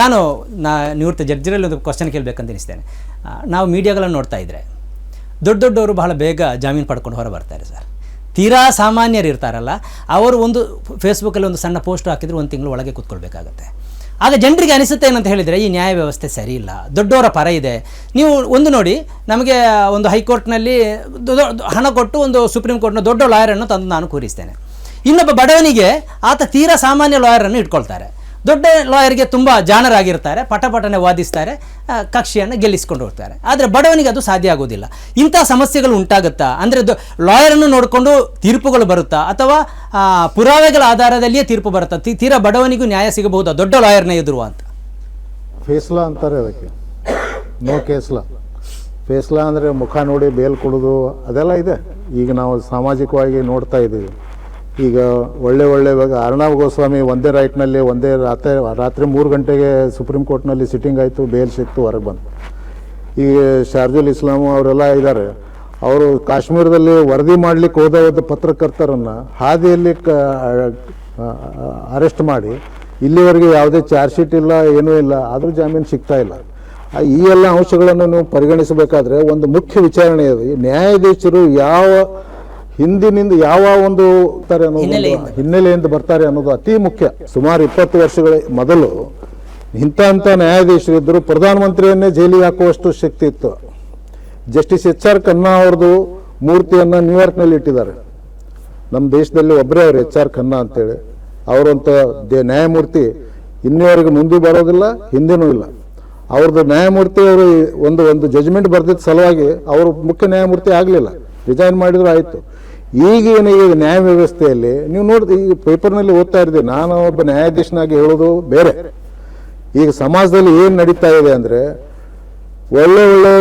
ನಾನು ನಾ ನಿವೃತ್ತ ಜಡ್ಜರಲ್ಲಿ ಒಂದು ಕ್ವಶನ್ ಕೇಳಬೇಕಂತ ಅನಿಸ್ತೇನೆ ನಾವು ಮೀಡಿಯಾಗಳನ್ನು ನೋಡ್ತಾ ಇದ್ದರೆ ದೊಡ್ಡ ದೊಡ್ಡವರು ಬಹಳ ಬೇಗ ಜಾಮೀನು ಪಡ್ಕೊಂಡು ಹೊರ ಬರ್ತಾರೆ ಸರ್. ತೀರಾ ಸಾಮಾನ್ಯರು ಇರ್ತಾರಲ್ಲ, ಅವರು ಒಂದು ಫೇಸ್ಬುಕ್ಕಲ್ಲಿ ಒಂದು ಸಣ್ಣ ಪೋಸ್ಟ್ ಹಾಕಿದ್ರೆ ಒಂದು ತಿಂಗಳು ಒಳಗೆ ಕೂತ್ಕೊಳ್ಬೇಕಾಗತ್ತೆ. ಆಗ ಜನರಿಗೆ ಅನಿಸುತ್ತೆ ಏನಂತ ಹೇಳಿದರೆ, ಈ ನ್ಯಾಯ ವ್ಯವಸ್ಥೆ ಸರಿ ಇಲ್ಲ, ದೊಡ್ಡವರ ಪರ ಇದೆ. ನೀವು ಒಂದು ನೋಡಿ, ನಮಗೆ ಒಂದು ಹೈಕೋರ್ಟ್ನಲ್ಲಿ ಹಣ ಕೊಟ್ಟು ಒಂದು ಸುಪ್ರೀಂ ಕೋರ್ಟ್ನ ದೊಡ್ಡ ಲಾಯರನ್ನು ತಂದು ನಾನು ಕೂರಿಸ್ತೇನೆ. ಇನ್ನೊಬ್ಬ ಬಡವನಿಗೆ ಆತ ತೀರಾ ಸಾಮಾನ್ಯ ಲಾಯರನ್ನು ಇಟ್ಕೊಳ್ತಾರೆ. ದೊಡ್ಡ ಲಾಯರ್ಗೆ ತುಂಬ ಜಾಣರಾಗಿರ್ತಾರೆ, ಪಟಪಟನೆ ವಾದಿಸ್ತಾರೆ ಕಕ್ಷೆಯನ್ನು ಗೆಲ್ಲಿಸ್ಕೊಂಡು ಹೋಗ್ತಾರೆ. ಆದರೆ ಬಡವನಿಗೆ ಅದು ಸಾಧ್ಯ ಆಗೋದಿಲ್ಲ. ಇಂಥ ಸಮಸ್ಯೆಗಳು ಉಂಟಾಗುತ್ತಾ? ಅಂದರೆ ಲಾಯರನ್ನು ನೋಡಿಕೊಂಡು ತೀರ್ಪುಗಳು ಬರುತ್ತಾ? ಅಥವಾ ಪುರಾವೆಗಳ ಆಧಾರದಲ್ಲಿಯೇ ತೀರ್ಪು ಬರುತ್ತಾ? ತೀರಾ ಬಡವನಿಗೂ ನ್ಯಾಯ ಸಿಗಬಹುದಾ? ದೊಡ್ಡ ಲಾಯರ್ನ ಎದುರು ಅಂತ. ಫೇಸ್ಲಾ ಅಂತಾರೆ ಅದಕ್ಕೆ. ನೋ ಕೇಸ್ಲಾ. ಫೇಸ್ಲಾ ಅಂದರೆ ಮುಖ ನೋಡಿ ಬೇಲ್ ಕೊಡೋದು ಅದೆಲ್ಲ ಇದೆ. ಈಗ ನಾವು ಸಾಮಾಜಿಕವಾಗಿ ನೋಡ್ತಾ ಇದ್ದೀವಿ. ಈಗ ಒಳ್ಳೆ ಒಳ್ಳೆ ಇವಾಗ ಅರ್ಣವ್ ಗೋಸ್ವಾಮಿ ಒಂದೇ ರೈಟ್ನಲ್ಲಿ ಒಂದೇ ರಾತ್ರಿ ರಾತ್ರಿ ಮೂರು ಗಂಟೆಗೆ ಸುಪ್ರೀಂ ಕೋರ್ಟ್ನಲ್ಲಿ ಸಿಟ್ಟಿಂಗ್ ಆಯಿತು ಬೇಲ್ ಸಿಕ್ತು, ಹೊರಗೆ ಬಂತು. ಈಗ ಶಾರ್ಜುಲ್ ಇಸ್ಲಾಮು ಅವರೆಲ್ಲ ಇದ್ದಾರೆ ಅವರು ಕಾಶ್ಮೀರದಲ್ಲಿ ವರದಿ ಮಾಡಲಿಕ್ಕೆ ಹೋದ ಪತ್ರಕರ್ತರನ್ನು ಹಾದಿಯಲ್ಲಿ ಕ ಅರೆಸ್ಟ್ ಮಾಡಿ, ಇಲ್ಲಿವರೆಗೆ ಯಾವುದೇ ಚಾರ್ಜ್ ಶೀಟ್ ಇಲ್ಲ, ಏನೂ ಇಲ್ಲ, ಆದರೂ ಜಾಮೀನು ಸಿಗ್ತಾ ಇಲ್ಲ. ಈ ಎಲ್ಲ ಅಂಶಗಳನ್ನು ನೀವು ಪರಿಗಣಿಸಬೇಕಾದ್ರೆ ಒಂದು ಮುಖ್ಯ ವಿಚಾರಣೆ ಇದೆ ನ್ಯಾಯಾಧೀಶರು ಯಾವ ಹಿಂದಿನಿಂದ ಯಾವ ಒಂದು ತಾರೆ ಅನ್ನೋದು ಹಿನ್ನೆಲೆಯಿಂದ. ಬರ್ತಾರೆ ಅನ್ನೋದು ಅತಿ ಮುಖ್ಯ. ಸುಮಾರು ಇಪ್ಪತ್ತು ವರ್ಷಗಳ ಮೊದಲು ಇಂಥ ಅಂಥ ನ್ಯಾಯಾಧೀಶರು ಇದ್ದರು ಪ್ರಧಾನಮಂತ್ರಿಯನ್ನೇ ಜೈಲಿಗೆ ಹಾಕುವಷ್ಟು ಶಕ್ತಿ ಇತ್ತು. ಜಸ್ಟಿಸ್ ಎಚ್ ಆರ್ ಖನ್ನಾ ಅವ್ರದ್ದು ಮೂರ್ತಿಯನ್ನು ನ್ಯೂಯಾರ್ಕ್ನಲ್ಲಿ ಇಟ್ಟಿದ್ದಾರೆ. ನಮ್ಮ ದೇಶದಲ್ಲಿ ಒಬ್ಬರೇ ಅವರು ಎಚ್ ಆರ್ ಖನ್ನಾ ಅಂತೇಳಿ. ಅವರಂತ ದೇ ನ್ಯಾಯಮೂರ್ತಿ ಇನ್ನೂವರೆಗೆ ಮುಂದೆ ಬರೋದಿಲ್ಲ ಹಿಂದೆನೂ ಇಲ್ಲ. ಅವ್ರದ್ದು ನ್ಯಾಯಮೂರ್ತಿ ಅವರು ಒಂದು ಒಂದು ಜಜ್ಮೆಂಟ್ ಬರೆದಿದ್ದ ಸಲುವಾಗಿ ಅವರು ಮುಖ್ಯ ನ್ಯಾಯಮೂರ್ತಿ ಆಗಲಿಲ್ಲ. ರಿಸೈನ್ ಮಾಡಿದ್ರು ಆಯಿತು. ಈಗೇನು ಈಗ ನ್ಯಾಯ ವ್ಯವಸ್ಥೆಯಲ್ಲಿ, ನೀವು ನೋಡಿದ್ರೆ ಈಗ ಪೇಪರ್ನಲ್ಲಿ ಓದ್ತಾ ಇರ್ತೀವಿ ನಾನು ಒಬ್ಬ ನ್ಯಾಯಾಧೀಶನಾಗಿ ಹೇಳೋದು ಬೇರೆ. ಈಗ ಸಮಾಜದಲ್ಲಿ ಏನು ನಡೀತಾ ಇದೆ ಅಂದರೆ, ಒಳ್ಳೆ ಒಳ್ಳೆ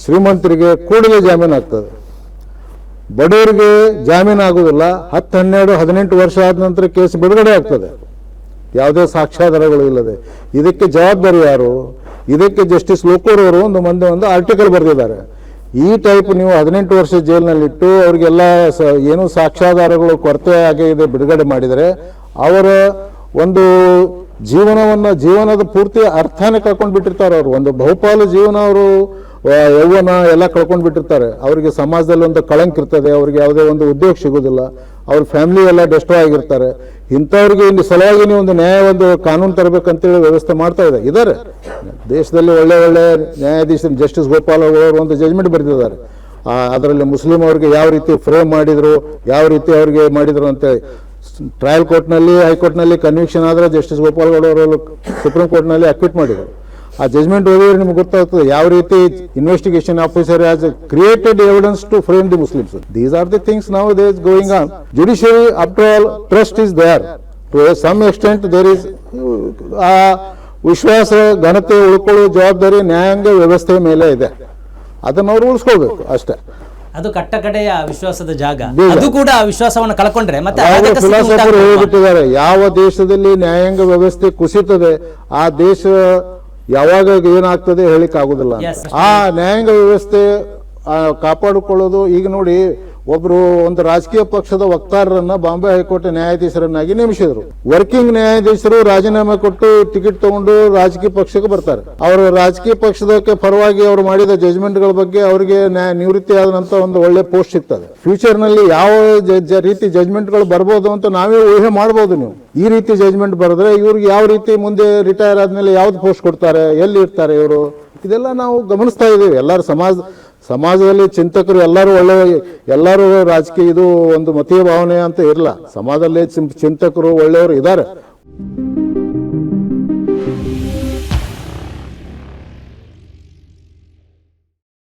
ಶ್ರೀಮಂತರಿಗೆ ಕೂಡಲೇ ಜಾಮೀನು ಆಗ್ತದೆ. ಬಡವರಿಗೆ ಜಾಮೀನು ಆಗೋದಿಲ್ಲ ಹತ್ತು, ಹನ್ನೆರಡು, ಹದಿನೆಂಟು ವರ್ಷ ಆದ ನಂತರ ಕೇಸ್ ಬಿಡುಗಡೆ ಆಗ್ತದೆ. ಯಾವುದೇ ಸಾಕ್ಷ್ಯಾಧಾರಗಳು ಇಲ್ಲದೆ. ಇದಕ್ಕೆ ಜವಾಬ್ದಾರಿ ಯಾರು? ಇದಕ್ಕೆ ಜಸ್ಟಿಸ್ ಲೋಕೂರ್ ಅವರು ಒಂದು ಮಂದಿ ಒಂದು ಆರ್ಟಿಕಲ್ ಬರೆದಿದ್ದಾರೆ. ಈ ಟೈಪ್ ನೀವು ಹದಿನೆಂಟು ವರ್ಷ ಜೈಲಿನಲ್ಲಿಟ್ಟು ಅವರಿಗೆಲ್ಲ ಸ, ಏನು ಸಾಕ್ಷ್ಯಾಧಾರಗಳು ಕೊರತೆ ಆಗಿದೆ ಬಿಡುಗಡೆ ಮಾಡಿದರೆ, ಅವರ ಒಂದು ಜೀವನವನ್ನು, ಜೀವನದ ಪೂರ್ತಿ ಅರ್ಥನೇ ಕಳ್ಕೊಂಡು ಬಿಟ್ಟಿರ್ತಾರೆ ಅವರು. ಒಂದು ಬಹುಪಾಲು ಜೀವನ ಅವರು ಯೌವನ ಎಲ್ಲ ಕಳ್ಕೊಂಡು ಬಿಟ್ಟಿರ್ತಾರೆ. ಅವರಿಗೆ ಸಮಾಜದಲ್ಲಿ ಒಂದು ಕಳಂಕ ಇರ್ತದೆ, ಅವ್ರಿಗೆ ಯಾವುದೇ ಒಂದು ಉದ್ಯೋಗ ಸಿಗೋದಿಲ್ಲ. ಅವ್ರ ಫ್ಯಾಮಿಲಿ ಎಲ್ಲ ಡೆಸ್ಟ್ರಾಯ್ ಆಗಿರ್ತಾರೆ. ಇಂಥವ್ರಿಗೆ ಇಲ್ಲಿ ಸಲುವಾಗಿ ಒಂದು ನ್ಯಾಯ, ಒಂದು ಕಾನೂನು ತರಬೇಕಂತೇಳಿ ವ್ಯವಸ್ಥೆ ಮಾಡ್ತಾ ಇದೆ ಇದ್ದಾರೆ. ದೇಶದಲ್ಲಿ ಒಳ್ಳೆ ಒಳ್ಳೆ ನ್ಯಾಯಾಧೀಶರು, ಜಸ್ಟಿಸ್ ಗೋಪಾಲ್ ಅವರು ಒಂದು ಜಜ್ಮೆಂಟ್ ಬರೆದಿದ್ದಾರೆ. ಅದರಲ್ಲಿ ಮುಸ್ಲಿಂ ಅವ್ರಿಗೆ ಯಾವ ರೀತಿ ಫ್ರೇಮ್ ಮಾಡಿದರು, ಯಾವ ರೀತಿ ಅವ್ರಿಗೆ ಮಾಡಿದರು ಅಂತ ಟ್ರಯಲ್ ಕೋರ್ಟ್ನಲ್ಲಿ ಹೈಕೋರ್ಟ್ನಲ್ಲಿ ಕನ್ವಿಕ್ಷನ್ ಆದರೆ ಜಸ್ಟಿಸ್ ಗೋಪಾಲ್ ಗೌಡ ಅವರು ಸುಪ್ರೀಂ ಕೋರ್ಟ್ನಲ್ಲಿ ಅಕ್ವಿಟ್ ಮಾಡಿದರು. ಆ ಜಜ್ಮೆಂಟ್ ಓದಿದ್ರೆ ನಿಮ್ಗೆ ಗೊತ್ತಾಗ್ತದೆ ಯಾವ ರೀತಿ investigation officer has created evidence to frame the Muslims these are the things now they is going on judiciary after all trust is there to some extent there is ಆ ವಿಶ್ವಾಸ ಘನತೆ ಉಳ್ಕೊಳ್ಳೋ ಜವಾಬ್ದಾರಿ ನ್ಯಾಯಾಂಗ ವ್ಯವಸ್ಥೆ ಮೇಲೆ ಇದೆ. ಅದನ್ನು ಅವ್ರು ಉಳಿಸ್ಕೊಳ್ಬೇಕು ಅಷ್ಟೇ. ಅದು ಕಟ್ಟ ಕಡೆಯ ವಿಶ್ವಾಸದ ಜಾಗ. ಅದು ಕೂಡ ವಿಶ್ವಾಸವನ್ನು ಕಳ್ಕೊಂಡ್ರೆ ಮತ್ತೆ. ಹೇಳಿಬಿಟ್ಟಿದ್ದಾರೆ ಯಾವ ದೇಶದಲ್ಲಿ ನ್ಯಾಯಾಂಗ ವ್ಯವಸ್ಥೆ ಕುಸಿತದೆ ಆ ದೇಶ ಯಾವಾಗ ಏನಾಗ್ತದೆ ಹೇಳಿಕ್ ಆಗುದಿಲ್ಲ ಆ ನ್ಯಾಯಾಂಗ ವ್ಯವಸ್ಥೆ ಕಾಪಾಡಿಕೊಳ್ಳೋದು ಈಗ ನೋಡಿ ಒಬ್ರು ಒಂದು ರಾಜಕೀಯ ಪಕ್ಷದ ವಕ್ತಾರರನ್ನ ಬಾಂಬೆ ಹೈಕೋರ್ಟ್ ನ್ಯಾಯಾಧೀಶರನ್ನಾಗಿ ನೇಮಿಸಿದ್ರು. ವರ್ಕಿಂಗ್ ನ್ಯಾಯಾಧೀಶರು ರಾಜೀನಾಮೆ ಕೊಟ್ಟು ಟಿಕೆಟ್ ತಗೊಂಡು ರಾಜಕೀಯ ಪಕ್ಷಕ್ಕೆ ಬರ್ತಾರೆ. ಅವರು ರಾಜಕೀಯ ಪಕ್ಷದಕ್ಕೆ ಪರವಾಗಿ ಅವರು ಮಾಡಿದ ಜಜ್ಮೆಂಟ್ಗಳ ಬಗ್ಗೆ ಅವರಿಗೆ ನಿವೃತ್ತಿ ಆದಂತ ಒಂದು ಒಳ್ಳೆ ಪೋಸ್ಟ್ ಸಿಗ್ತದೆ. ಫ್ಯೂಚರ್ನಲ್ಲಿ ಯಾವ ರೀತಿ ಜಜ್ಮೆಂಟ್ಗಳು ಬರಬಹುದು ಅಂತ ನಾವೇ ಊಹೆ ಮಾಡಬಹುದು ನೀವು. ಈ ರೀತಿ ಜಜ್ಮೆಂಟ್ ಬರೆದ್ರೆ ಇವ್ರಿಗೆ ಯಾವ ರೀತಿ ಮುಂದೆ ರಿಟೈರ್ ಆದ್ಮೇಲೆ ಯಾವ್ದು ಪೋಸ್ಟ್ ಕೊಡ್ತಾರೆ ಎಲ್ಲಿ ಇರ್ತಾರೆ ಇವರು? ಇದೆಲ್ಲ ನಾವು ಗಮನಿಸ್ತಾ ಇದ್ದೀವಿ. ಎಲ್ಲರೂ ಸಮಾಜ ಸಮಾಜದಲ್ಲಿ ಚಿಂತಕರು ಎಲ್ಲರೂ ಒಳ್ಳೆ, ಎಲ್ಲರೂ ರಾಜಕೀಯ, ಇದು ಒಂದು ಮತೀಯ ಭಾವನೆ ಅಂತ ಇರಲ್ಲ. ಸಮಾಜದಲ್ಲಿ ಚಿಂತಕರು ಒಳ್ಳೆಯವರು ಇದ್ದಾರೆ.